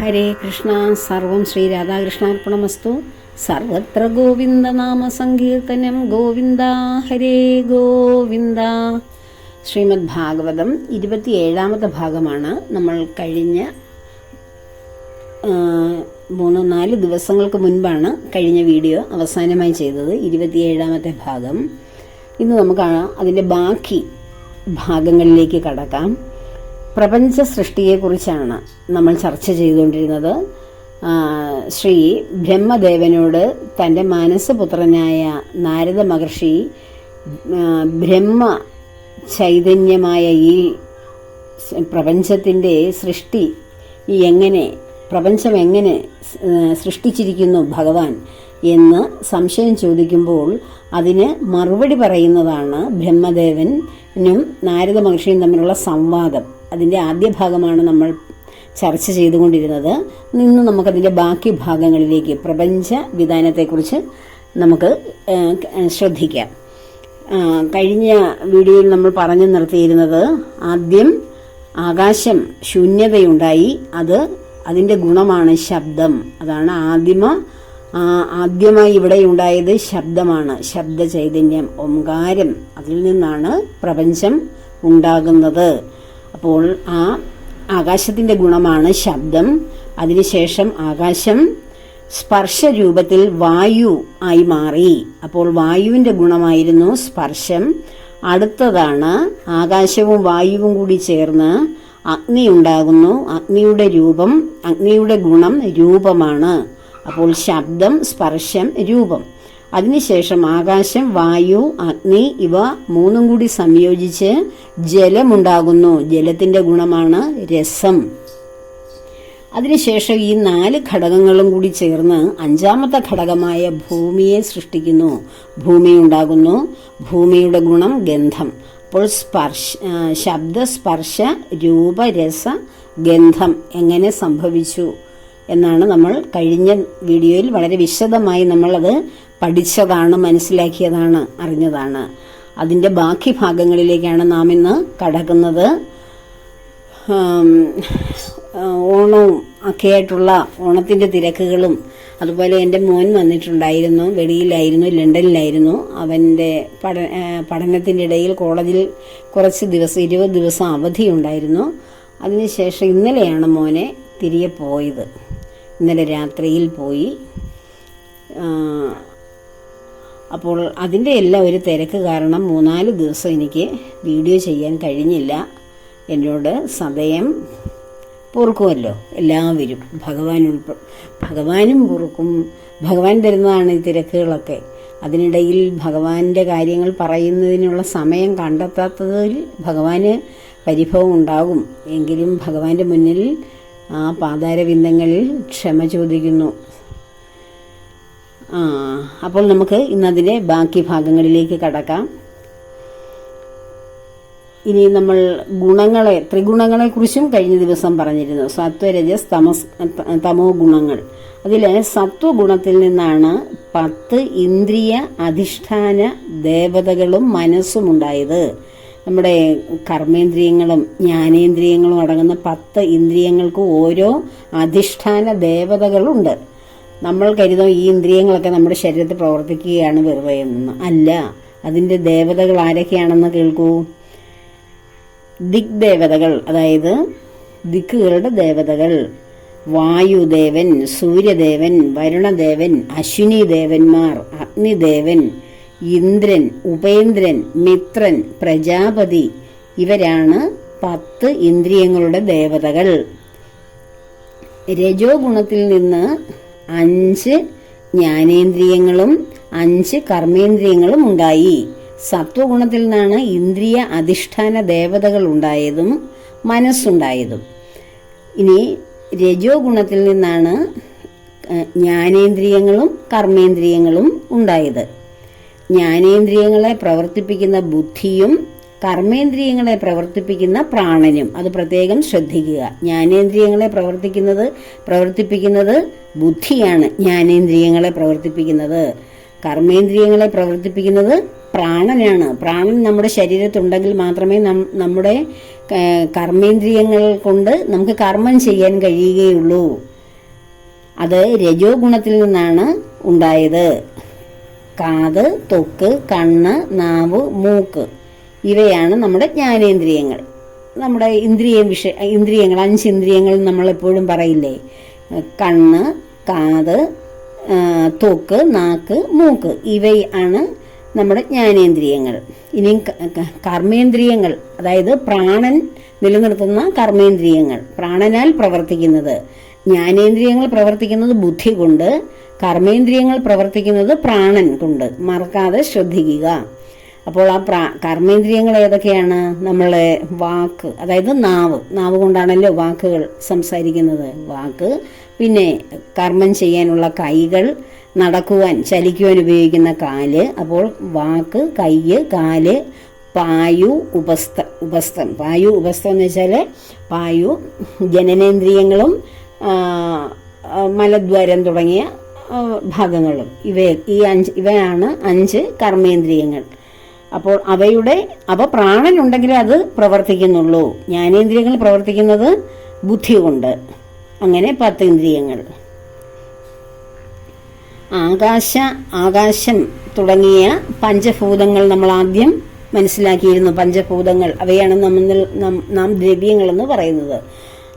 ഹരേ കൃഷ്ണ സർവം ശ്രീ രാധാകൃഷ്ണാർപ്പണമസ്തു. സർവത്ര ഗോവിന്ദനാമ സങ്കീർത്തനം. ഗോവിന്ദ ഹരേ ഗോവിന്ദ. ശ്രീമദ് ഭാഗവതം ഇരുപത്തിയേഴാമത്തെ ഭാഗമാണ് നമ്മൾ കഴിഞ്ഞ മൂന്ന് നാല് ദിവസങ്ങൾക്ക് മുൻപാണ് കഴിഞ്ഞ വീഡിയോ അവസാനമായി ചെയ്തത്. ഇരുപത്തിയേഴാമത്തെ ഭാഗം. ഇന്ന് നമുക്ക് അതിന്റെ ബാക്കി ഭാഗങ്ങളിലേക്ക് കടക്കാം. പ്രപഞ്ച സൃഷ്ടിയെക്കുറിച്ചാണ് നമ്മൾ ചർച്ച ചെയ്തുകൊണ്ടിരുന്നത്. ശ്രീ ബ്രഹ്മദേവനോട് തന്റെ മാനസപുത്രനായ നാരദ മഹർഷി ബ്രഹ്മ ചൈതന്യമായ ഈ പ്രപഞ്ചത്തിന്റെ സൃഷ്ടി എങ്ങനെ പ്രപഞ്ചം എങ്ങനെ സൃഷ്ടിച്ചിരിക്കുന്നു ഭഗവാൻ എന്ന് സംശയം ചോദിക്കുമ്പോൾ അതിന് മറുപടി പറയുന്നതാണ് ബ്രഹ്മദേവനും നാരദ മഹർഷിയും തമ്മിലുള്ള സംവാദം. അതിന്റെ ആദ്യ ഭാഗമാണ് നമ്മൾ ചർച്ച ചെയ്തുകൊണ്ടിരുന്നത്. ഇന്ന് നമുക്കതിന്റെ ബാക്കി ഭാഗങ്ങളിലേക്ക് പ്രപഞ്ച വിധാനത്തെക്കുറിച്ച് നമുക്ക് ശ്രദ്ധിക്കാം. കഴിഞ്ഞ വീഡിയോയിൽ നമ്മൾ പറഞ്ഞു നിർത്തിയിരുന്നത് ആദ്യം ആകാശം ശൂന്യതയുണ്ടായി അത് അതിന്റെ ഗുണമാണ് ശബ്ദം. അതാണ് ആദിമ ആദ്യമായി ഇവിടെ ഉണ്ടായത് ശബ്ദമാണ് ശബ്ദ ചൈതന്യം ഓംകാരം. അതിൽ നിന്നാണ് പ്രപഞ്ചം ഉണ്ടാകുന്നത്. അപ്പോൾ ആ ആകാശത്തിന്റെ ഗുണമാണ് ശബ്ദം. അതിനുശേഷം ആകാശം സ്പർശ രൂപത്തിൽ വായു ആയി മാറി. അപ്പോൾ വായുവിന്റെ ഗുണമായിരുന്നു സ്പർശം. അടുത്തതാണ് ആകാശവും വായുവും കൂടി ചേർന്ന് അഗ്നി ഉണ്ടാകുന്നു. അഗ്നിയുടെ രൂപം അഗ്നിയുടെ ഗുണം രൂപമാണ്. അപ്പോൾ ശബ്ദം സ്പർശം രൂപം. അതിനുശേഷം ആകാശം വായു അഗ്നി ഇവ മൂന്നും കൂടി സംയോജിച്ച് ജലമുണ്ടാകുന്നു. ജലത്തിന്റെ ഗുണമാണ് രസം. അതിനുശേഷം ഈ നാല് ഘടകങ്ങളും കൂടി ചേർന്ന് അഞ്ചാമത്തെ ഘടകമായ ഭൂമിയെ സൃഷ്ടിക്കുന്നു. ഭൂമി ഉണ്ടാകുന്നു. ഭൂമിയുടെ ഗുണം ഗന്ധം. അപ്പോൾ സ്പർശ ശബ്ദ സ്പർശ രൂപ രസ ഗന്ധം എങ്ങനെ സംഭവിച്ചു? എന്നാണ് നമ്മൾ കഴിഞ്ഞ വീഡിയോയിൽ വളരെ വിശദമായി നമ്മളത് പഠിച്ചതാണ് മനസ്സിലാക്കിയതാണ് അറിഞ്ഞതാണ്. അതിന്റെ ബാക്കി ഭാഗങ്ങളിലേക്കാണ് നാം ഇന്ന് കടക്കുന്നത്. ഓണവും ഒക്കെ ആയിട്ടുള്ള ഓണത്തിന്റെ തിരക്കുകളും അതുപോലെ എന്റെ മോൻ വന്നിട്ടുണ്ടായിരുന്നു വെളിയിലായിരുന്നു ലണ്ടനിലായിരുന്നു. അവന്റെ പഠ പഠനത്തിന്റെ ഇടയിൽ കോളേജിൽ കുറച്ച് ദിവസം ഇരുപത് ദിവസം അവധി അവധിയുണ്ടായിരുന്നു അതിനുശേഷം ഇന്നലെയാണ് മോനെ തിരികെ പോയത്. ഇന്നലെ രാത്രിയിൽ പോയി. അപ്പോൾ അതിന്റെ എല്ലാം ഒരു തിരക്ക് കാരണം മൂന്നാൽ ദിവസം എനിക്ക് വീഡിയോ ചെയ്യാൻ കഴിഞ്ഞില്ല. എന്നോട് സമയം പൊറുക്കുമല്ലോ എല്ലാവരും. ഭഗവാൻ ഉൾപ്പെ ഭഗവാനും പൊറുക്കും. ഭഗവാൻ തരുന്നതാണ് ഈ തിരക്കുകളൊക്കെ. അതിനിടയിൽ ഭഗവാന്റെ കാര്യങ്ങൾ പറയുന്നതിനുള്ള സമയം കണ്ടെത്താത്തതിൽ ഭഗവാന് പരിഭവം ഉണ്ടാകും. എങ്കിലും ഭഗവാന്റെ മുന്നിൽ ആ പാതാരവിന്ദങ്ങളിൽ ക്ഷമ ചോദിക്കുന്നു. അപ്പോൾ നമുക്ക് ഇന്നതിന്റെ ബാക്കി ഭാഗങ്ങളിലേക്ക് കടക്കാം. ഇനി നമ്മൾ ഗുണങ്ങളെ ത്രിഗുണങ്ങളെക്കുറിച്ചും കഴിഞ്ഞ ദിവസം പറഞ്ഞിരുന്നു. സത്വരജസ് തമസ് തമോ ഗുണങ്ങൾ. അതിൽ സത്വഗുണത്തിൽ നിന്നാണ് പത്ത് ഇന്ദ്രിയ അധിഷ്ഠാന ദേവതകളും മനസ്സും ഉണ്ടായത്. നമ്മുടെ കർമ്മേന്ദ്രിയങ്ങളും ജ്ഞാനേന്ദ്രിയങ്ങളും അടങ്ങുന്ന പത്ത് ഇന്ദ്രിയങ്ങൾക്ക് ഓരോ അധിഷ്ഠാന ദേവതകളുണ്ട്. നമ്മൾ കരുതും ഈ ഇന്ദ്രിയങ്ങളൊക്കെ നമ്മുടെ ശരീരത്തിൽ പ്രവർത്തിക്കുകയാണ് വെറുതെ എന്ന്. അല്ല അതിന്റെ ദേവതകൾ ആരൊക്കെയാണെന്ന് കേൾക്കൂ. ദിഗ്ദേവതകൾ അതായത് ദിക്കുകളുടെ ദേവതകൾ. വായുദേവൻ സൂര്യദേവൻ വരുണദേവൻ അശ്വിനി ദേവന്മാർ അഗ്നിദേവൻ ഇന്ദ്രൻ ഉപേന്ദ്രൻ മിത്രൻ പ്രജാപതി. ഇവരാണ് പത്ത് ഇന്ദ്രിയങ്ങളുടെ ദേവതകൾ. രജോ ഗുണത്തിൽ നിന്ന് അഞ്ച് ജ്ഞാനേന്ദ്രിയങ്ങളും അഞ്ച് കർമ്മേന്ദ്രിയങ്ങളും ഉണ്ടായി. സത്വഗുണത്തിൽ നിന്നാണ് ഇന്ദ്രിയ അധിഷ്ഠാന ദേവതകൾ ഉണ്ടായതും മനസ്സുണ്ടായതും. ഇനി രജോ ഗുണത്തിൽ നിന്നാണ് ജ്ഞാനേന്ദ്രിയങ്ങളും കർമ്മേന്ദ്രിയങ്ങളും ഉണ്ടായത്. ജ്ഞാനേന്ദ്രിയങ്ങളെ പ്രവർത്തിപ്പിക്കുന്ന ബുദ്ധിയും കർമ്മേന്ദ്രിയങ്ങളെ പ്രവർത്തിപ്പിക്കുന്ന പ്രാണനും. അത് പ്രത്യേകം ശ്രദ്ധിക്കുക. ജ്ഞാനേന്ദ്രിയങ്ങളെ പ്രവർത്തിക്കുന്നത് പ്രവർത്തിപ്പിക്കുന്നത് ബുദ്ധിയാണ് ജ്ഞാനേന്ദ്രിയങ്ങളെ പ്രവർത്തിപ്പിക്കുന്നത്. കർമ്മേന്ദ്രിയങ്ങളെ പ്രവർത്തിപ്പിക്കുന്നത് പ്രാണനാണ്. പ്രാണൻ നമ്മുടെ ശരീരത്തുണ്ടെങ്കിൽ മാത്രമേ നമ്മുടെ കർമ്മേന്ദ്രിയങ്ങൾ കൊണ്ട് നമുക്ക് കർമ്മം ചെയ്യാൻ കഴിയുകയുള്ളൂ. അത് രജോ ഗുണത്തിൽ നിന്നാണ് ഉണ്ടായത്. കാത് തൊക്ക് കണ്ണ് നാവ് മൂക്ക്. ഇവയാണ് നമ്മുടെ ജ്ഞാനേന്ദ്രിയങ്ങൾ. നമ്മുടെ ഇന്ദ്രിയ വിഷയ ഇന്ദ്രിയങ്ങൾ അഞ്ച് ഇന്ദ്രിയങ്ങൾ നമ്മളെപ്പോഴും പറയില്ലേ? കണ്ണ് കാത് തൂക്ക് നാക്ക് മൂക്ക് ഇവയാണ് നമ്മുടെ ജ്ഞാനേന്ദ്രിയങ്ങൾ. ഇനി ക- ക- കർമ്മേന്ദ്രിയങ്ങൾ അതായത് പ്രാണൻ നിലനിർത്തുന്ന കർമ്മേന്ദ്രിയങ്ങൾ. പ്രാണനാൽ പ്രവർത്തിക്കുന്നത്. ജ്ഞാനേന്ദ്രിയങ്ങൾ പ്രവർത്തിക്കുന്നത് ബുദ്ധി കൊണ്ട് കർമ്മേന്ദ്രിയങ്ങൾ പ്രവർത്തിക്കുന്നത് പ്രാണൻ കൊണ്ട്. മറക്കാതെ ശ്രദ്ധിക്കുക. അപ്പോൾ ആ പ്രാ കർമ്മേന്ദ്രിയങ്ങൾ ഏതൊക്കെയാണ്? നമ്മളെ വാക്ക് അതായത് നാവ്. നാവ് കൊണ്ടാണല്ലോ വാക്കുകൾ സംസാരിക്കുന്നത്. വാക്ക് പിന്നെ കർമ്മം ചെയ്യാനുള്ള കൈകൾ നടക്കുവാൻ ചലിക്കുവാൻ ഉപയോഗിക്കുന്ന കാൽ. അപ്പോൾ വാക്ക് കൈ കാൽ പായു ഉപസ്ഥ ഉപസ്ഥം. പായു ഉപസ്ഥം എന്ന് വെച്ചാൽ പായു ജനനേന്ദ്രിയങ്ങളും മലദ്വാരം തുടങ്ങിയ ഭാഗങ്ങളും. ഇവ ഈ അഞ്ച് ഇവയാണ് അഞ്ച് കർമ്മേന്ദ്രിയങ്ങൾ. അപ്പോൾ അവയുടെ അവ പ്രാണനുണ്ടെങ്കിലേ അത് പ്രവർത്തിക്കുന്നുള്ളൂ. ജ്ഞാനേന്ദ്രിയങ്ങൾ പ്രവർത്തിക്കുന്നത് ബുദ്ധി കൊണ്ട് അങ്ങനെ പത്ത് ഇന്ദ്രിയങ്ങൾ ആകാശ ആകാശം തുടങ്ങിയ പഞ്ചഭൂതങ്ങൾ നമ്മൾ ആദ്യം മനസ്സിലാക്കിയിരുന്നു. പഞ്ചഭൂതങ്ങൾ അവയാണ് നമ്മൾ നാം ദ്രവ്യങ്ങളെന്ന് പറയുന്നത്.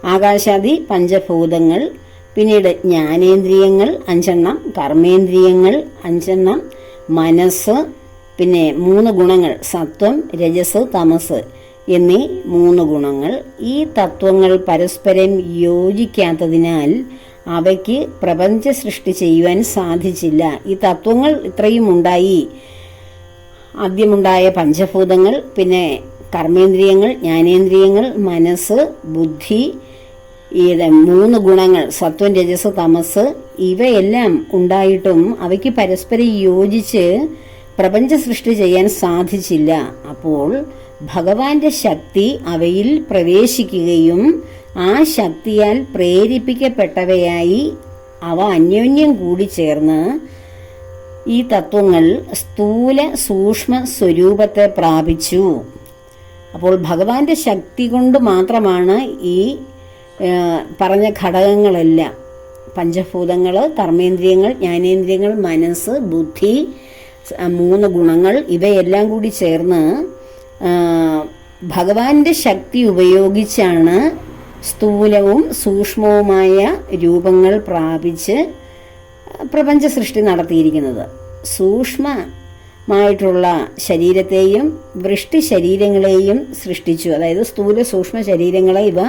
ആകാശാദി പഞ്ചഭൂതങ്ങൾ പിന്നീട് ജ്ഞാനേന്ദ്രിയങ്ങൾ അഞ്ചെണ്ണം കർമ്മേന്ദ്രിയങ്ങൾ അഞ്ചെണ്ണം മനസ്സ് പിന്നെ മൂന്ന് ഗുണങ്ങൾ സത്വം രജസ് തമസ് എന്നീ മൂന്ന് ഗുണങ്ങൾ. ഈ തത്വങ്ങൾ പരസ്പരം യോജിക്കാത്തതിനാൽ അവയ്ക്ക് പ്രപഞ്ച സൃഷ്ടി ചെയ്യുവാൻ സാധിച്ചില്ല. ഈ തത്വങ്ങൾ ഇത്രയും ഉണ്ടായി. ആദ്യമുണ്ടായ പഞ്ചഭൂതങ്ങൾ പിന്നെ കർമ്മേന്ദ്രിയങ്ങൾ ജ്ഞാനേന്ദ്രിയങ്ങൾ മനസ്സ് ബുദ്ധി ഇത് മൂന്ന് ഗുണങ്ങൾ സത്വം രജസ് തമസ് ഇവയെല്ലാം ഉണ്ടായിട്ടും അവയ്ക്ക് പരസ്പരം യോജിച്ച് പ്രപഞ്ച സൃഷ്ടി ചെയ്യാൻ സാധിച്ചില്ല. അപ്പോൾ ഭഗവാന്റെ ശക്തി അവയിൽ പ്രവേശിക്കുകയും ആ ശക്തിയാൽ പ്രേരിപ്പിക്കപ്പെട്ടവയായി അവ അന്യോന്യം കൂടി ചേർന്ന് ഈ തത്വങ്ങൾ സ്ഥൂല സൂക്ഷ്മ സ്വരൂപത്തെ പ്രാപിച്ചു. അപ്പോൾ ഭഗവാന്റെ ശക്തി കൊണ്ട് മാത്രമാണ് ഈ പറഞ്ഞ ഘടകങ്ങളെല്ലാം. പഞ്ചഭൂതങ്ങൾ കർമ്മേന്ദ്രിയങ്ങൾ ജ്ഞാനേന്ദ്രിയങ്ങൾ മനസ്സ് ബുദ്ധി മൂന്ന് ഗുണങ്ങൾ ഇവയെല്ലാം കൂടി ചേർന്ന് ഭഗവാന്റെ ശക്തി ഉപയോഗിച്ചാണ് സ്ഥൂലവും സൂക്ഷ്മവുമായ രൂപങ്ങൾ പ്രാപിച്ച് പ്രപഞ്ച സൃഷ്ടി നടത്തിയിരിക്കുന്നത്. സൂക്ഷ്മമായിട്ടുള്ള ശരീരത്തെയും വൃഷ്ടി ശരീരങ്ങളെയും സൃഷ്ടിച്ചു. അതായത് സ്ഥൂല സൂക്ഷ്മ ശരീരങ്ങളെ ഇവ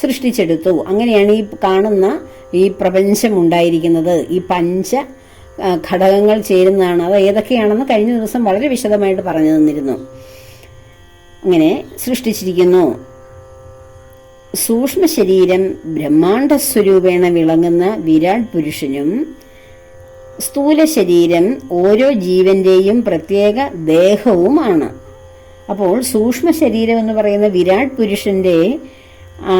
സൃഷ്ടിച്ചെടുത്തു. അങ്ങനെയാണ് ഈ കാണുന്ന ഈ പ്രപഞ്ചം ഉണ്ടായിരിക്കുന്നത്. ഈ പഞ്ച ഘടകങ്ങൾ ചേരുന്നതാണ്. അത് ഏതൊക്കെയാണെന്ന് കഴിഞ്ഞ ദിവസം വളരെ വിശദമായിട്ട് പറഞ്ഞു തന്നിരുന്നു. അങ്ങനെ സൃഷ്ടിച്ചിരിക്കുന്നു. സൂക്ഷ്മ ശരീരം ബ്രഹ്മാണ്ട സ്വരൂപേണ വിളങ്ങുന്ന വിരാട് പുരുഷനും സ്ഥൂല ശരീരം ഓരോ ജീവന്റെയും പ്രത്യേക ദേഹവുമാണ്. അപ്പോൾ സൂക്ഷ്മ ശരീരം എന്ന് പറയുന്ന വിരാട് പുരുഷന്റെ ആ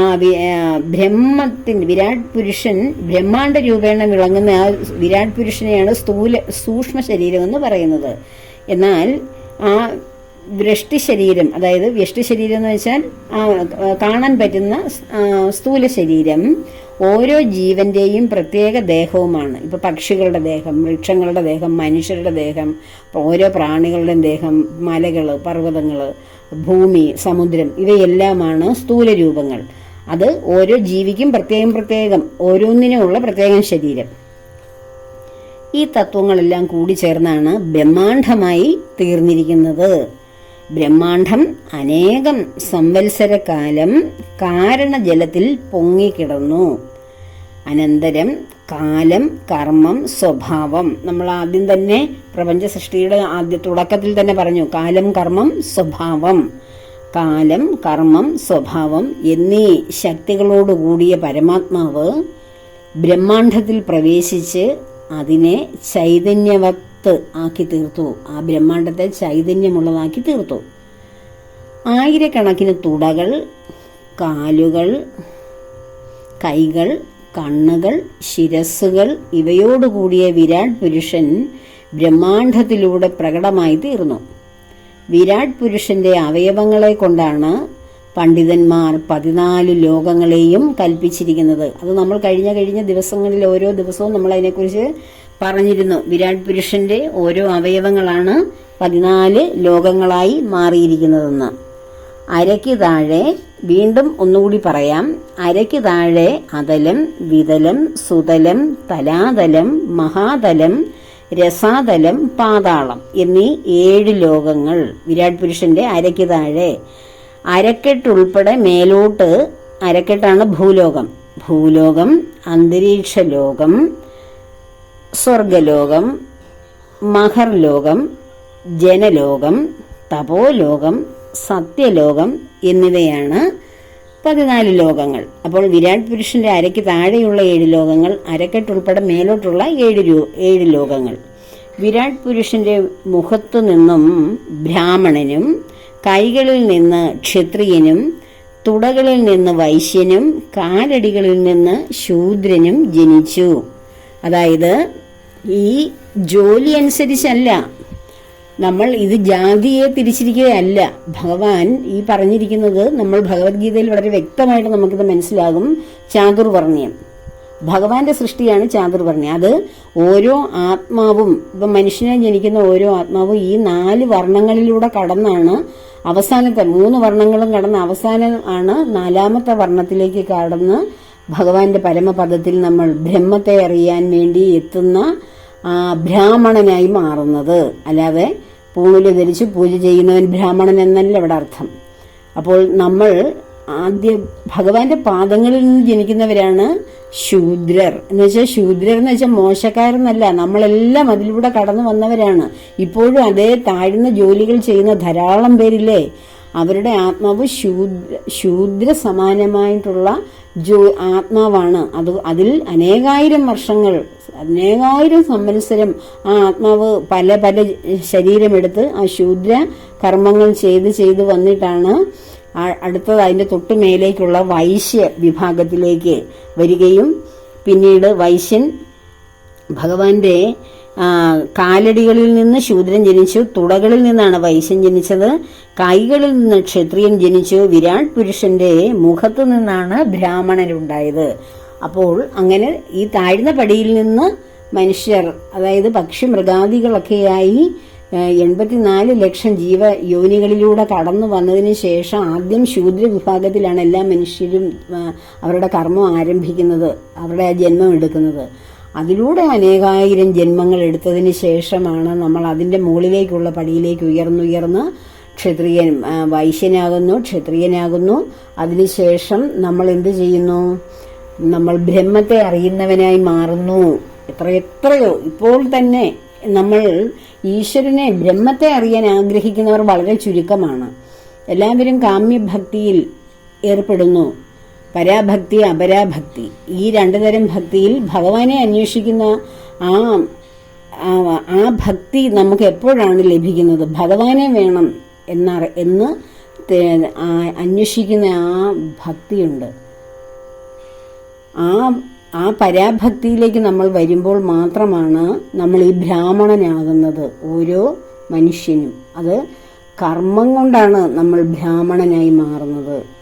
ബ്രഹ്മത്തിന് വിരാട് പുരുഷൻ ബ്രഹ്മാണ്ട രൂപേണ വിളങ്ങുന്ന ആ വിരാട് പുരുഷനെയാണ് സ്ഥൂല സൂക്ഷ്മ ശരീരം എന്ന് പറയുന്നത്. എന്നാൽ ആ വൃഷ്ടി ശരീരം അതായത് വ്യഷ്ടി ശരീരം എന്ന് വെച്ചാൽ കാണാൻ പറ്റുന്ന സ്ഥൂല ശരീരം ഓരോ ജീവന്റെയും പ്രത്യേക ദേഹവുമാണ്. ഇപ്പൊ പക്ഷികളുടെ ദേഹം വൃക്ഷങ്ങളുടെ ദേഹം മനുഷ്യരുടെ ദേഹം ഓരോ പ്രാണികളുടെയും ദേഹം മലകൾ പർവതങ്ങൾ ഭൂമി സമുദ്രം ഇവയെല്ലാമാണ് സ്ഥൂല രൂപങ്ങൾ അത് ഓരോ ജീവിക്കും പ്രത്യേകം പ്രത്യേകം ഓരോന്നിനുമുള്ള പ്രത്യേകം ശരീരം. ഈ തത്വങ്ങളെല്ലാം കൂടി ചേർന്നാണ് ബ്രഹ്മാണ്ഡമായി തീർന്നിരിക്കുന്നത്. ബ്രഹ്മാണ്ഡം അനേകം സംവത്സരകാലം കാരണജലത്തിൽ പൊങ്ങിക്കിടന്നു. അനന്തരം കാലം കർമ്മം സ്വഭാവം. നമ്മൾ ആദ്യം തന്നെ പ്രപഞ്ച സൃഷ്ടിയുടെ ആദ്യ തുടക്കത്തിൽ തന്നെ പറഞ്ഞു കാലം കർമ്മം സ്വഭാവം. കാലം കർമ്മം സ്വഭാവം എന്നീ ശക്തികളോട് കൂടിയ പരമാത്മാവ് ബ്രഹ്മാണ്ഡത്തിൽ പ്രവേശിച്ച് അതിനെ ചൈതന്യവത്ത് ആക്കി തീർത്തു. ആ ബ്രഹ്മാണ്ഡത്തെ ചൈതന്യമുള്ളതാക്കി തീർത്തു. ആയിരക്കണക്കിന് തുടകൾ കാലുകൾ കൈകൾ കണ്ണുകൾ ശിരസ്സുകൾ ഇവയോടുകൂടിയ വിരാട് പുരുഷൻ ബ്രഹ്മാണ്ഡത്തിലൂടെ പ്രകടമായി തീർന്നു. വിരാട് പുരുഷന്റെ അവയവങ്ങളെ കൊണ്ടാണ് പണ്ഡിതന്മാർ പതിനാല് ലോകങ്ങളെയും കൽപ്പിച്ചിരിക്കുന്നത്. അത് നമ്മൾ കഴിഞ്ഞ കഴിഞ്ഞ ദിവസങ്ങളിൽ ഓരോ ദിവസവും നമ്മൾ അതിനെക്കുറിച്ച് പറഞ്ഞിരുന്നു. വിരാട് പുരുഷന്റെ ഓരോ അവയവങ്ങളാണ് പതിനാല് ലോകങ്ങളായി മാറിയിരിക്കുന്നതെന്ന്. അരയ്ക്ക് താഴെ വീണ്ടും ഒന്നുകൂടി പറയാം. അരയ്ക്ക് താഴെ അതലം വിതലം സുതലം തലാതലം മഹാതലം രസാതലം പാതാളം എന്നീ ഏഴ് ലോകങ്ങൾ. വിരാട് പുരുഷന്റെ അരയ്ക്ക് താഴെ. അരക്കെട്ടുൾപ്പെടെ മേലോട്ട് അരക്കെട്ടാണ് ഭൂലോകം. ഭൂലോകം അന്തരീക്ഷ ലോകം സ്വർഗലോകം മഹർലോകം ജനലോകം തപോലോകം സത്യലോകം എന്നിവയാണ് പതിനാല് ലോകങ്ങൾ. അപ്പോൾ വിരാട് പുരുഷന്റെ അരയ്ക്ക് താഴെയുള്ള ഏഴ് ലോകങ്ങൾ അരക്കെട്ടുൾപ്പെടെ മേലോട്ടുള്ള ഏഴ് ഏഴ് ലോകങ്ങൾ. വിരാട് പുരുഷന്റെ മുഖത്തു നിന്നും ബ്രാഹ്മണനും കൈകളിൽ നിന്ന് ക്ഷത്രിയനും തുടകളിൽ നിന്ന് വൈശ്യനും കാലടികളിൽ നിന്ന് ശൂദ്രനും ജനിച്ചു. അതായത് ഈ ജോലി അനുസരിച്ചല്ല നമ്മൾ ഇത് ജാതിയെ തിരിച്ചിരിക്കുകയല്ല. ഭഗവാൻ ഈ പറഞ്ഞിരിക്കുന്നത് നമ്മൾ ഭഗവത്ഗീതയിൽ വളരെ വ്യക്തമായിട്ട് നമുക്കിത് മനസ്സിലാകും. ചാതുർവർണ്യം ഭഗവാന്റെ സൃഷ്ടിയാണ് ചാതുർവർണ്യം അത് ഓരോ ആത്മാവും ഇപ്പം മനുഷ്യനെ ജനിക്കുന്ന ഓരോ ആത്മാവും ഈ നാല് വർണങ്ങളിലൂടെ കടന്നാണ് അവസാനത്തെ മൂന്ന് വർണങ്ങളും കടന്ന് അവസാനം ആണ് നാലാമത്തെ വർണത്തിലേക്ക് കടന്ന് ഭഗവാന്റെ പരമപദത്തിൽ നമ്മൾ ബ്രഹ്മത്തെ അറിയാൻ വേണ്ടി എത്തുന്ന ബ്രാഹ്മണനായി മാറുന്നത്. അല്ലാതെ പൂണൂൽ ധരിച്ച് പൂജ ചെയ്യുന്നവൻ ബ്രാഹ്മണൻ എന്നല്ല ഇവിടെ അർത്ഥം. അപ്പോൾ നമ്മൾ ആദ്യ ഭഗവാന്റെ പാദങ്ങളിൽ നിന്ന് ജനിക്കുന്നവരാണ് ശൂദ്രർ. എന്ന് വെച്ചാൽ ശൂദ്രർ എന്ന് വെച്ചാൽ മോശക്കാരെന്നല്ല. നമ്മളെല്ലാം അതിലൂടെ കടന്നു വന്നവരാണ്. ഇപ്പോഴും അതേ താഴ്ന്ന ജോലികൾ ചെയ്യുന്ന ധാരാളം പേരില്ലേ? അവരുടെ ആത്മാവ് ശൂദ്ര ശൂദ്ര സമാനമായിട്ടുള്ള ജോ ആത്മാവാണ്. അത് അതിൽ അനേകായിരം വർഷങ്ങൾ അനേകായിരം സംവത്സരം ആ ആത്മാവ് പല പല ശരീരമെടുത്ത് ആ ശൂദ്ര കർമ്മങ്ങൾ ചെയ്ത് ചെയ്ത് വന്നിട്ടാണ് അടുത്തത് അതിന്റെ തൊട്ടു മേലേക്കുള്ള വൈശ്യ വിഭാഗത്തിലേക്ക് വരികയും പിന്നീട് വൈശ്യൻ ഭഗവാന്റെ കാലടികളിൽ നിന്ന് ശൂദ്രൻ ജനിച്ചു തുടകളിൽ നിന്നാണ് വൈശ്യൻ ജനിച്ചത് കൈകളിൽ നിന്ന് ക്ഷത്രിയൻ ജനിച്ചു വിരാട് പുരുഷന്റെ മുഖത്ത് നിന്നാണ് ബ്രാഹ്മണരുണ്ടായത്. അപ്പോൾ അങ്ങനെ ഈ താഴ്ന്ന പടിയിൽ നിന്ന് മനുഷ്യർ അതായത് പക്ഷി മൃഗാദികളൊക്കെയായി എൺപത്തിനാല് ലക്ഷം ജീവ യോനികളിലൂടെ കടന്നു വന്നതിന് ശേഷം ആദ്യം ശൂദ്ര വിഭാഗത്തിലാണ് എല്ലാ മനുഷ്യരും അവരുടെ കർമ്മം ആരംഭിക്കുന്നത് അവരുടെ ജന്മം എടുക്കുന്നത്. അതിലൂടെ അനേകായിരം ജന്മങ്ങൾ എടുത്തതിന് ശേഷമാണ് നമ്മൾ അതിന്റെ മുകളിലേക്കുള്ള പടിയിലേക്ക് ഉയർന്നുയർന്ന് ക്ഷത്രിയൻ വൈശ്യനാകുന്നു ക്ഷത്രിയനാകുന്നു. അതിനുശേഷം നമ്മൾ എന്ത് ചെയ്യുന്നു? നമ്മൾ ബ്രഹ്മത്തെ അറിയുന്നവനായി മാറുന്നു. എത്ര എത്രയോ. ഇപ്പോൾ തന്നെ നമ്മൾ ഈശ്വരനെ ബ്രഹ്മത്തെ അറിയാൻ ആഗ്രഹിക്കുന്നവർ വളരെ ചുരുക്കമാണ്. എല്ലാവരും കാമ്യഭക്തിയിൽ ഏർപ്പെടുന്നു. പരാഭക്തി അപരാഭക്തി. ഈ രണ്ടു തരം ഭക്തിയിൽ ഭഗവാനെ അന്വേഷിക്കുന്ന ആ ആ- ഭക്തി നമുക്ക് എപ്പോഴാണ് ലഭിക്കുന്നത്? ഭഗവാനെ വേണം എന്ന് ആ- അന്വേഷിക്കുന്ന ആ ഭക്തിയുണ്ട്. ആ ആ പരാഭക്തിയിലേക്ക് നമ്മൾ വരുമ്പോൾ മാത്രമാണ് നമ്മൾ ഈ ബ്രാഹ്മണനാകുന്നത് ഓരോ മനുഷ്യനും. അത് കർമ്മം കൊണ്ടാണ് നമ്മൾ ബ്രാഹ്മണനായി മാറുന്നത്.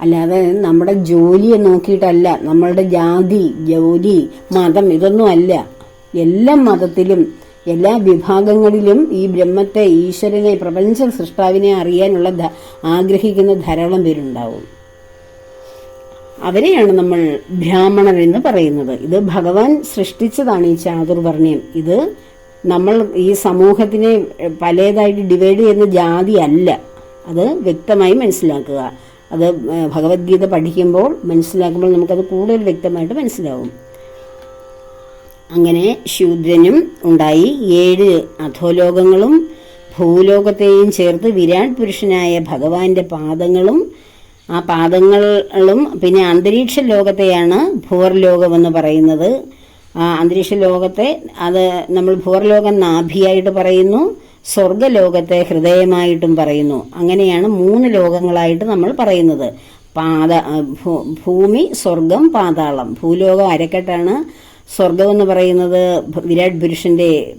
അല്ലാതെ നമ്മുടെ ജോലിയെ നോക്കിയിട്ടല്ല നമ്മളുടെ ജാതി ജോലി മതം ഇതൊന്നും അല്ല. എല്ലാ മതത്തിലും എല്ലാ വിഭാഗങ്ങളിലും ഈ ബ്രഹ്മത്തെ ഈശ്വരനെ പ്രപഞ്ച സൃഷ്ടാവിനെ അറിയാനുള്ള ആഗ്രഹിക്കുന്ന ധാരാളം പേരുണ്ടാവും. അവരെയാണ് നമ്മൾ ബ്രാഹ്മണർ എന്ന് പറയുന്നത്. ഇത് ഭഗവാൻ സൃഷ്ടിച്ചതാണ് ഈ ചാതുർവർണ്യം ഇത് നമ്മൾ ഈ സമൂഹത്തിനെ പലതായിട്ട് ഡിവൈഡ് ചെയ്യുന്ന ജാതി അല്ല. അത് വ്യക്തമായി മനസ്സിലാക്കുക. അത് ഭഗവത്ഗീത പഠിക്കുമ്പോൾ മനസ്സിലാക്കുമ്പോൾ നമുക്കത് കൂടുതൽ വ്യക്തമായിട്ട് മനസ്സിലാവും. അങ്ങനെ ശൂദ്രനും ഉണ്ടായി. ഏഴ് അധോലോകങ്ങളും ഭൂലോകത്തെയും ചേർത്ത് വിരാട് പുരുഷനായ ഭഗവാന്റെ പാദങ്ങളും ആ പാദങ്ങളും പിന്നെ അന്തരീക്ഷ ലോകത്തെയാണ് ഭൂർലോകമെന്ന് പറയുന്നത്. ആ അന്തരീക്ഷ ലോകത്തെ അത് നമ്മൾ ഭൂർലോകം നാഭിയായിട്ട് പറയുന്നു. സ്വർഗലോകത്തെ ഹൃദയമായിട്ടും പറയുന്നു. അങ്ങനെയാണ് മൂന്ന് ലോകങ്ങളായിട്ട് നമ്മൾ പറയുന്നത്. പാത ഭൂമി സ്വർഗം പാതാളം. ഭൂലോകം അരക്കെട്ടാണ്. സ്വർഗം എന്ന് പറയുന്നത് വിരാട് പുരുഷന്റെ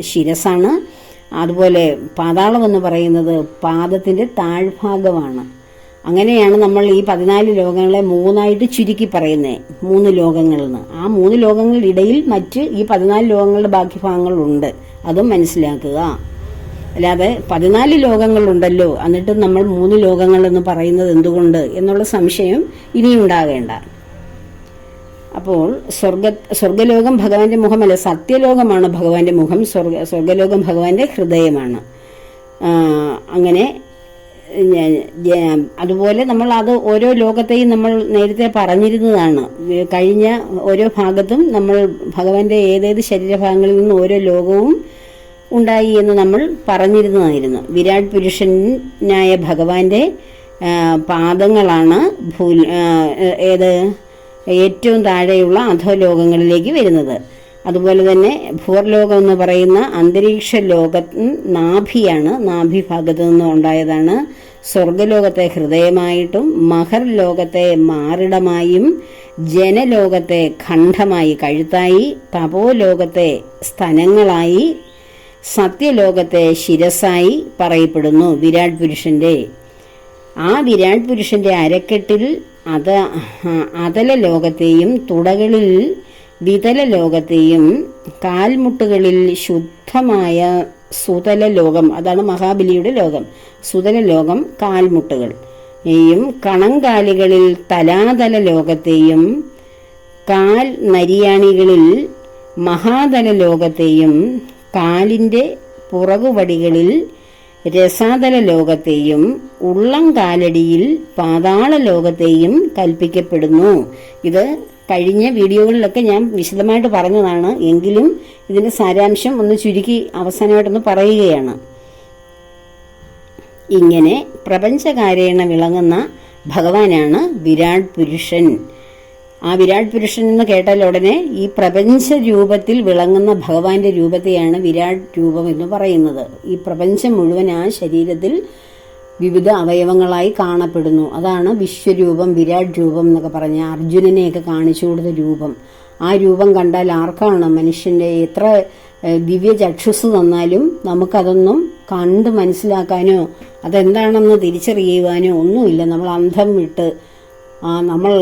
ശിരസാണ്. അതുപോലെ പാതാളം എന്ന് പറയുന്നത് പാദത്തിന്റെ താഴ്ഭാഗമാണ്. അങ്ങനെയാണ് നമ്മൾ ഈ പതിനാല് ലോകങ്ങളെ മൂന്നായിട്ട് ചുരുക്കി പറയുന്നത് മൂന്ന് ലോകങ്ങളിൽ നിന്ന് ആ മൂന്ന് ലോകങ്ങളുടെ ഇടയിൽ മറ്റ് ഈ പതിനാല് ലോകങ്ങളുടെ ബാക്കി ഭാഗങ്ങളുണ്ട്. അതും മനസ്സിലാക്കുക. അല്ലാതെ പതിനാല് ലോകങ്ങളുണ്ടല്ലോ എന്നിട്ട് നമ്മൾ മൂന്ന് ലോകങ്ങൾ എന്ന് പറയുന്നത് എന്തുകൊണ്ട് എന്നുള്ള സംശയം ഇനി ഉണ്ടാകേണ്ട. അപ്പോൾ സ്വർഗ സ്വർഗലോകം ഭഗവാന്റെ മുഖമല്ല സത്യലോകമാണ് ഭഗവാന്റെ മുഖം സ്വർഗ സ്വർഗലോകം ഭഗവാന്റെ ഹൃദയമാണ്. അങ്ങനെ അതുപോലെ നമ്മൾ അത് ഓരോ ലോകത്തെയും നമ്മൾ നേരത്തെ പറഞ്ഞിരുന്നതാണ്. കഴിഞ്ഞ ഓരോ ഭാഗത്തും നമ്മൾ ഭഗവാന്റെ ഏതേത് ശരീരഭാഗങ്ങളിൽ നിന്ന് ഓരോ ലോകവും ഉണ്ടായി എന്ന് നമ്മൾ പറഞ്ഞിരുന്നതായിരുന്നു. വിരാട് പുരുഷനായ ഭഗവാന്റെ പാദങ്ങളാണ് ഭൂ ഏത്? ഏറ്റവും താഴെയുള്ള അധോലോകങ്ങളിലേക്ക് വരുന്നത്. അതുപോലെ തന്നെ ഭൂർലോകം എന്ന് പറയുന്ന അന്തരീക്ഷ ലോക നാഭിയാണ് നാഭി ഭാഗത്തു നിന്നും ഉണ്ടായതാണ്. സ്വർഗലോകത്തെ ഹൃദയമായിട്ടും മഹർ ലോകത്തെ മാറിടമായും ജനലോകത്തെ ഖണ്ഡമായി കഴുത്തായി തപോലോകത്തെ സ്ഥലങ്ങളായി സത്യലോകത്തെ ശിരസായി പറയപ്പെടുന്നു വിരാട് പുരുഷന്റെ. ആ വിരാട് പുരുഷന്റെ അരക്കെട്ടിൽ അത അതല ലോകത്തെയും തുടകളിൽ വിതല ലോകത്തെയും കാൽമുട്ടുകളിൽ ശുദ്ധമായ സുതല ലോകം അതാണ് മഹാബലിയുടെ ലോകം. സുതല ലോകം കാൽമുട്ടുകൾ. യും കണങ്കാലികളിൽ തലാതല ലോകത്തെയും കാൽ നരിയാണികളിൽ മഹാതല ലോകത്തെയും കാലിന്റെ പുറകുവടികളിൽ രസാതല ലോകത്തെയും ഉള്ളം കാലടിയിൽ പാതാള ലോകത്തെയും കൽപ്പിക്കപ്പെടുന്നു. ഇത് കഴിഞ്ഞ വീഡിയോകളിലൊക്കെ ഞാൻ വിശദമായിട്ട് പറഞ്ഞതാണ്. എങ്കിലും ഇതിന്റെ സാരാംശം ഒന്ന് ചുരുക്കി അവസാനമായിട്ടൊന്ന് പറയുകയാണ്. ഇങ്ങനെ പ്രപഞ്ചകാരേണ വിളങ്ങുന്ന ഭഗവാനാണ് വിരാട് പുരുഷൻ. ആ വിരാട് പുരുഷൻ എന്ന് കേട്ടാൽ ഉടനെ ഈ പ്രപഞ്ച രൂപത്തിൽ വിളങ്ങുന്ന ഭഗവാന്റെ രൂപത്തെയാണ് വിരാട് രൂപം എന്ന് പറയുന്നത്. ഈ പ്രപഞ്ചം മുഴുവൻ ആ ശരീരത്തിൽ വിവിധ അവയവങ്ങളായി കാണപ്പെടുന്നു. അതാണ് വിശ്വരൂപം വിരാട് രൂപം എന്നൊക്കെ പറഞ്ഞ അർജുനനെയൊക്കെ കാണിച്ചു കൊടുത്ത രൂപം. ആ രൂപം കണ്ടാൽ ആർക്കാണ് മനുഷ്യന്റെ എത്ര ദിവ്യ ചക്ഷുസ് തന്നാലും നമുക്കതൊന്നും കണ്ട് മനസ്സിലാക്കാനോ അതെന്താണെന്ന് തിരിച്ചറിയുവാനോ ഒന്നുമില്ല. നമ്മൾ അന്ധം വിട്ട് നമ്മൾ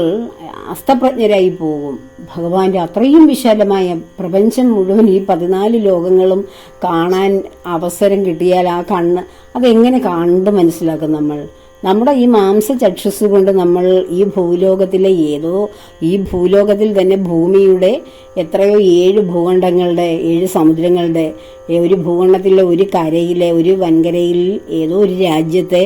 അസ്തപ്രജ്ഞരായി പോകും. ഭഗവാന്റെ അത്രയും വിശാലമായ പ്രപഞ്ചം മുഴുവൻ ഈ പതിനാല് ലോകങ്ങളും കാണാൻ അവസരം കിട്ടിയാൽ ആ കണ്ണ് അതെങ്ങനെ കണ്ട് മനസ്സിലാക്കും നമ്മൾ? നമ്മുടെ ഈ മാംസ ചക്ഷുസ് കൊണ്ട് നമ്മൾ ഈ ഭൂലോകത്തിലെ ഏതോ ഈ ഭൂലോകത്തിൽ തന്നെ ഭൂമിയുടെ എത്രയോ ഏഴ് ഭൂഖണ്ഡങ്ങളുടെ ഏഴ് സമുദ്രങ്ങളുടെ ഒരു ഭൂഖണ്ഡത്തിലെ ഒരു കരയിലെ ഒരു വൻകരയിൽ ഏതോ ഒരു രാജ്യത്തെ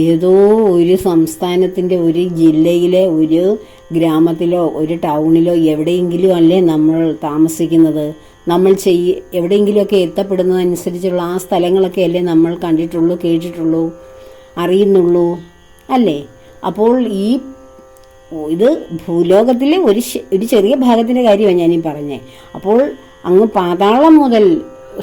ഏതോ ഒരു സംസ്ഥാനത്തിന്റെ ഒരു ജില്ലയിലെ ഒരു ഗ്രാമത്തിലോ ഒരു ടൗണിലോ എവിടെയെങ്കിലും അല്ലേ നമ്മൾ താമസിക്കുന്നത്. നമ്മൾ ചെയ്യ എവിടെയെങ്കിലുമൊക്കെ എത്തപ്പെടുന്നതനുസരിച്ചുള്ള ആ സ്ഥലങ്ങളൊക്കെ അല്ലേ നമ്മൾ കണ്ടിട്ടുള്ളൂ കേട്ടിട്ടുള്ളൂ. അറിയുന്നുള്ളൂ. അല്ലേ? അപ്പോൾ ഈ ഇത് ഭൂലോകത്തിലെ ഒരു ഒരു ചെറിയ ഭാഗത്തിന്റെ കാര്യമാണ് ഞാനീ പറഞ്ഞേ. അപ്പോൾ അങ്ങ് പാതാളം മുതൽ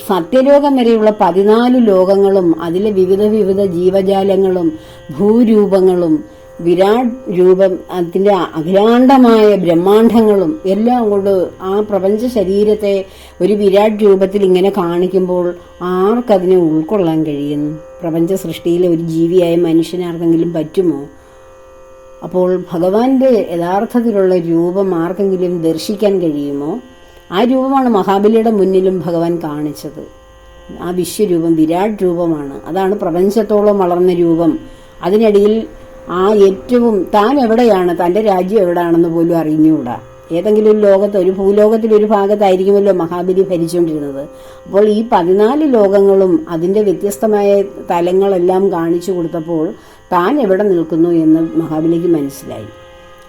സത്യലോകം വരെയുള്ള പതിനാല് ലോകങ്ങളും അതിലെ വിവിധ വിവിധ ജീവജാലങ്ങളും ഭൂരൂപങ്ങളും വിരാട് രൂപം അതിന്റെ അഖിലാണ്ടമായ ബ്രഹ്മാണ്ഡങ്ങളും എല്ലാം കൊണ്ട് ആ പ്രപഞ്ച ശരീരത്തെ ഒരു വിരാട് രൂപത്തിൽ ഇങ്ങനെ കാണിക്കുമ്പോൾ ആർക്കതിനെ ഉൾക്കൊള്ളാൻ കഴിയുന്നു പ്രപഞ്ച സൃഷ്ടിയിലെ ഒരു ജീവിയായ മനുഷ്യനാർക്കെങ്കിലും പറ്റുമോ? അപ്പോൾ ഭഗവാന്റെ യഥാർത്ഥത്തിലുള്ള രൂപം ആർക്കെങ്കിലും ദർശിക്കാൻ കഴിയുമോ? ആ രൂപമാണ് മഹാബലിയുടെ മുന്നിലും ഭഗവാൻ കാണിച്ചത്. ആ വിശ്വരൂപം വിരാട് രൂപമാണ്. അതാണ് പ്രപഞ്ചത്തോളം വളർന്ന രൂപം. അതിനിടയിൽ ആ ഏറ്റവും താൻ എവിടെയാണ്? തന്റെ രാജ്യം എവിടെയാണെന്ന് പോലും അറിഞ്ഞുകൂടാ. ഏതെങ്കിലും ഒരു ലോകത്ത് ഒരു ഭൂലോകത്തിൽ ഒരു ഭാഗത്തായിരിക്കുമല്ലോ മഹാബലി ഭരിച്ചുകൊണ്ടിരുന്നത്. അപ്പോൾ ഈ പതിനാല് ലോകങ്ങളും അതിന്റെ വ്യത്യസ്തമായ തലങ്ങളെല്ലാം കാണിച്ചു കൊടുത്തപ്പോൾ താൻ എവിടെ നിൽക്കുന്നു എന്ന് മഹാബലിക്ക് മനസ്സിലായി.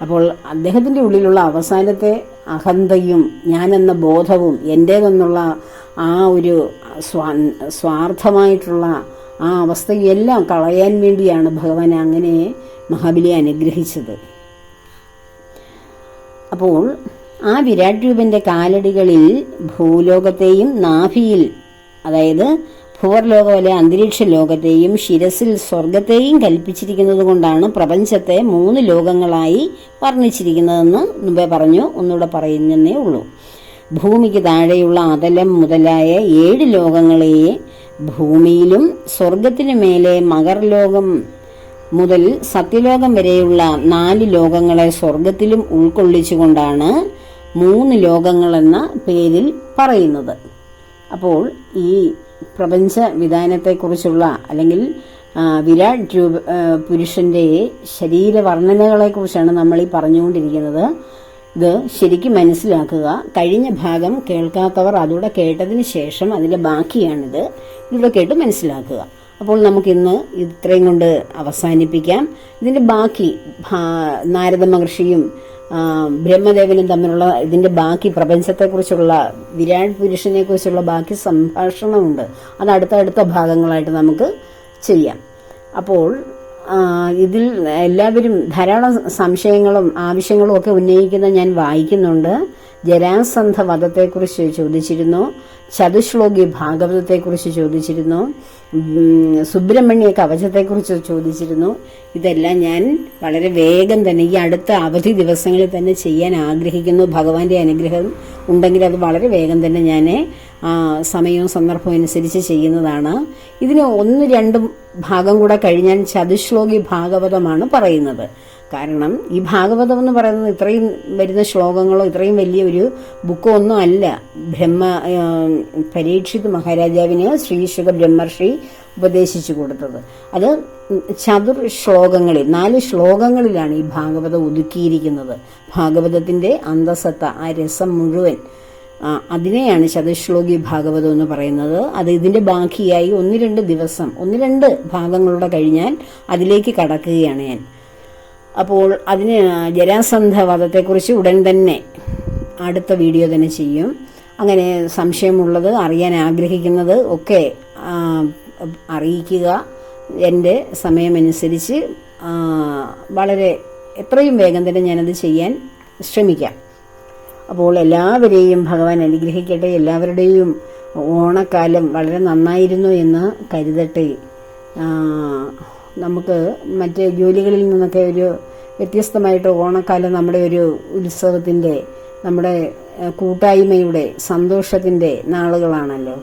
അപ്പോൾ അദ്ദേഹത്തിന്റെ ഉള്ളിലുള്ള അവസാനത്തെ അഹന്തയും ഞാനെന്ന ബോധവും എന്റേതെന്നുള്ള ആ ഒരു സ്വാ സ്വാർത്ഥമായിട്ടുള്ള ആ അവസ്ഥയെല്ലാം കളയാൻ വേണ്ടിയാണ് ഭഗവാൻ അങ്ങനെ മഹാബലി അനുഗ്രഹിച്ചത്. അപ്പോൾ ആ വിരാട് രൂപന്റെ കാലടികളിൽ ഭൂലോകത്തെയും നാഭിയിൽ അതായത് ഭൂവർലോകമല്ലെ അന്തരീക്ഷ ലോകത്തെയും ശിരസിൽ സ്വർഗത്തെയും കൽപ്പിച്ചിരിക്കുന്നത് കൊണ്ടാണ് പ്രപഞ്ചത്തെ മൂന്ന് ലോകങ്ങളായി വർണിച്ചിരിക്കുന്നതെന്ന് മുമ്പേ പറഞ്ഞു ഒന്നുകൂടെ പറയുന്നേ ഉള്ളൂ. ഭൂമിക്ക് താഴെയുള്ള അതലം മുതലായ ഏഴ് ലോകങ്ങളെ ഭൂമിയിലും സ്വർഗത്തിനു മേലെ മകർലോകം മുതൽ സത്യലോകം വരെയുള്ള നാല് ലോകങ്ങളെ സ്വർഗത്തിലും ഉൾക്കൊള്ളിച്ചുകൊണ്ടാണ് മൂന്ന് ലോകങ്ങളെന്ന പേരിൽ പറയുന്നത്. അപ്പോൾ ഈ പ്രപഞ്ച വിധാനത്തെക്കുറിച്ചുള്ള അല്ലെങ്കിൽ വിരാട് രൂപ പുരുഷന്റെ ശരീരവർണനകളെക്കുറിച്ചാണ് നമ്മൾ ഈ പറഞ്ഞുകൊണ്ടിരിക്കുന്നത്. ഇത് ശരിക്കും മനസ്സിലാക്കുക. കഴിഞ്ഞ ഭാഗം കേൾക്കാത്തവർ അതുകൂടെ കേട്ടതിന് ശേഷം അതിന്റെ ബാക്കിയാണിത്. ഇതിലൂടെ കേട്ട് മനസ്സിലാക്കുക. അപ്പോൾ നമുക്കിന്ന് ഇത്രയും കൊണ്ട് അവസാനിപ്പിക്കാം. ഇതിന്റെ ബാക്കി നാരദ മഹർഷിയും ബ്രഹ്മദേവനും തമ്മിലുള്ള ഇതിന്റെ ബാക്കി പ്രപഞ്ചത്തെക്കുറിച്ചുള്ള വിരാട് പുരുഷനെ കുറിച്ചുള്ള ബാക്കി സംഭാഷണമുണ്ട്. അത് അടുത്ത അടുത്ത ഭാഗങ്ങളായിട്ട് നമുക്ക് ചെയ്യാം. അപ്പോൾ ഇതിൽ എല്ലാവരും ധാരാളം സംശയങ്ങളും ആവശ്യങ്ങളും ഒക്കെ ഉന്നയിക്കുന്ന ഞാൻ വായിക്കുന്നുണ്ട്. ജരാസന്ധ വധത്തെക്കുറിച്ച് ചോദിച്ചിരുന്നു. ചതുശ്ലോകി ഭാഗവതത്തെക്കുറിച്ച് ചോദിച്ചിരുന്നു. സുബ്രഹ്മണ്യ കവചത്തെക്കുറിച്ച് ചോദിച്ചിരുന്നു. ഇതെല്ലാം ഞാൻ വളരെ വേഗം തന്നെ ഈ അടുത്ത അവധി ദിവസങ്ങളിൽ തന്നെ ചെയ്യാൻ ആഗ്രഹിക്കുന്നു. ഭഗവാന്റെ അനുഗ്രഹം ഉണ്ടെങ്കിൽ അത് വളരെ വേഗം തന്നെ ഞാൻ സമയവും സന്ദർഭവും അനുസരിച്ച് ചെയ്യുന്നതാണ്. ഇതിന് ഒന്ന് രണ്ട് ഭാഗം കൂടെ കഴിഞ്ഞാൽ ചതുശ്ലോകി ഭാഗവതമാണ് പറയുന്നത്. കാരണം ഈ ഭാഗവതം എന്ന് പറയുന്നത് ഇത്രയും വരുന്ന ശ്ലോകങ്ങളോ ഇത്രയും വലിയ ഒരു ബുക്കോ ഒന്നും അല്ല. ബ്രഹ്മ പരീക്ഷിത് മഹാരാജാവിന് ശ്രീശുഖ ബ്രഹ്മർഷി ഉപദേശിച്ചു കൊടുത്തത്. അത് ചതുർ ശ്ലോകങ്ങളിൽ നാല് ശ്ലോകങ്ങളിലാണ് ഈ ഭാഗവതം ഒതുക്കിയിരിക്കുന്നത്. ഭാഗവതത്തിന്റെ അന്തസത്ത ആ രസം മുഴുവൻ. അതിനെയാണ് ചതുശ്ലോകി ഭാഗവതം എന്ന് പറയുന്നത്. അത് ഇതിന്റെ ബാക്കിയായി ഒന്ന് രണ്ട് ദിവസം ഒന്ന് രണ്ട് ഭാഗങ്ങളുടെ കഴിഞ്ഞാൽ അതിലേക്ക് കടക്കുകയാണ് ഞാൻ. അപ്പോൾ അതിന് ജരാസന്ധ വധത്തെക്കുറിച്ച് ഉടൻ തന്നെ അടുത്ത വീഡിയോ തന്നെ ചെയ്യും. അങ്ങനെ സംശയമുള്ളത് അറിയാൻ ആഗ്രഹിക്കുന്നത് ഒക്കെ അറിയിക്കുക. എന്റെ സമയമനുസരിച്ച് വളരെ എത്രയും വേഗം തന്നെ ഞാനത് ചെയ്യാൻ ശ്രമിക്കാം. അപ്പോൾ എല്ലാവരെയും ഭഗവാൻ അനുഗ്രഹിക്കട്ടെ. എല്ലാവരുടെയും ഓണക്കാലം വളരെ നന്നായിരുന്നു എന്ന് കരുതട്ടെ. നമുക്ക് മറ്റ് ജോലികളിൽ നിന്നൊക്കെ ഒരു വ്യത്യസ്തമായിട്ട് ഓണക്കാലം നമ്മുടെ ഒരു ഉത്സവത്തിന്റെ നമ്മുടെ കൂട്ടായ്മയുടെ സന്തോഷത്തിന്റെ നാളുകളാണല്ലോ.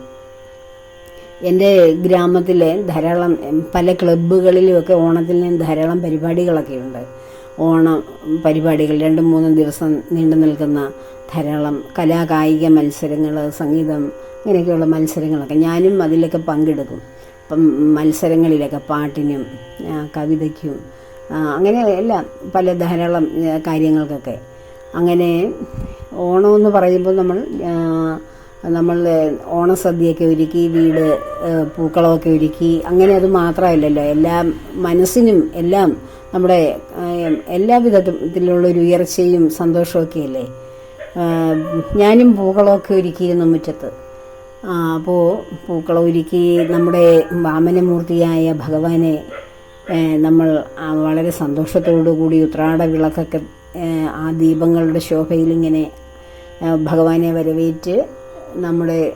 എന്റെ ഗ്രാമത്തിലെ ധാരാളം പല ക്ലബ്ബുകളിലുമൊക്കെ ഓണത്തിന് ധാരാളം പരിപാടികളൊക്കെ ഉണ്ട്. ഓണ പരിപാടികൾ രണ്ടും മൂന്നും ദിവസം നീണ്ടു നിൽക്കുന്ന ധാരാളം കലാകായിക മത്സരങ്ങൾ സംഗീതം ഇങ്ങനെയൊക്കെയുള്ള മത്സരങ്ങളൊക്കെ ഞാനും അതിലൊക്കെ പങ്കെടുക്കും. അപ്പം മത്സരങ്ങളിലൊക്കെ പാട്ടിനും കവിതയ്ക്കും അങ്ങനെ എല്ലാം പല ധാരാളം കാര്യങ്ങൾക്കൊക്കെ. അങ്ങനെ ഓണമെന്ന് പറയുമ്പോൾ നമ്മൾ നമ്മൾ ഓണസദ്യയൊക്കെ ഒരുക്കി വീട് പൂക്കളമൊക്കെ ഒരുക്കി അങ്ങനെ അത് മാത്രമല്ലല്ലോ. എല്ലാം മനസ്സിനും എല്ലാം നമ്മുടെ എല്ലാ വിധത്തിലുള്ള ഒരു ഉയർച്ചയും സന്തോഷമൊക്കെ അല്ലേ ഞാനും പൂക്കളമൊക്കെ ഒരുക്കിയിരുന്നു മുറ്റത്ത്. അപ്പോൾ പൂക്കളം ഒരുക്കി നമ്മുടെ വാമനമൂർത്തിയായ ഭഗവാനെ നമ്മൾ വളരെ സന്തോഷത്തോടു കൂടി ഉത്രാട വിളക്കൊക്കെ ആ ദീപങ്ങളുടെ ശോഭയിലിങ്ങനെ ഭഗവാനെ വരവേറ്റ് നമ്മുടെ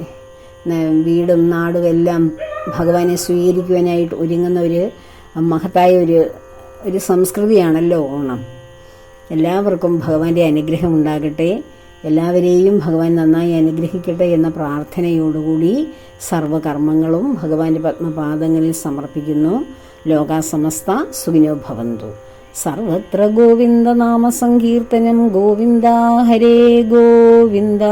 വീടും നാടും എല്ലാം ഭഗവാനെ സ്വീകരിക്കുവാനായിട്ട് ഒരുങ്ങുന്ന ഒരു മഹത്തായ ഒരു ഒരു സംസ്കൃതിയാണല്ലോ ഓണം. എല്ലാവർക്കും ഭഗവാന്റെ അനുഗ്രഹം ഉണ്ടാകട്ടെ. എല്ലാവരെയും ഭഗവാൻ നന്നായി അനുഗ്രഹിക്കട്ടെ എന്ന പ്രാർത്ഥനയോടുകൂടി സർവകർമ്മങ്ങളും ഭഗവാന്റെ പത്മപാദങ്ങളിൽ സമർപ്പിക്കുന്നു. ലോകാസമസ്ത സുഖിനോ ഭവന്തു. സർവത്ര ഗോവിന്ദ നാമ സങ്കീർത്തനം ഗോവിന്ദ ഹരേ ഗോവിന്ദ.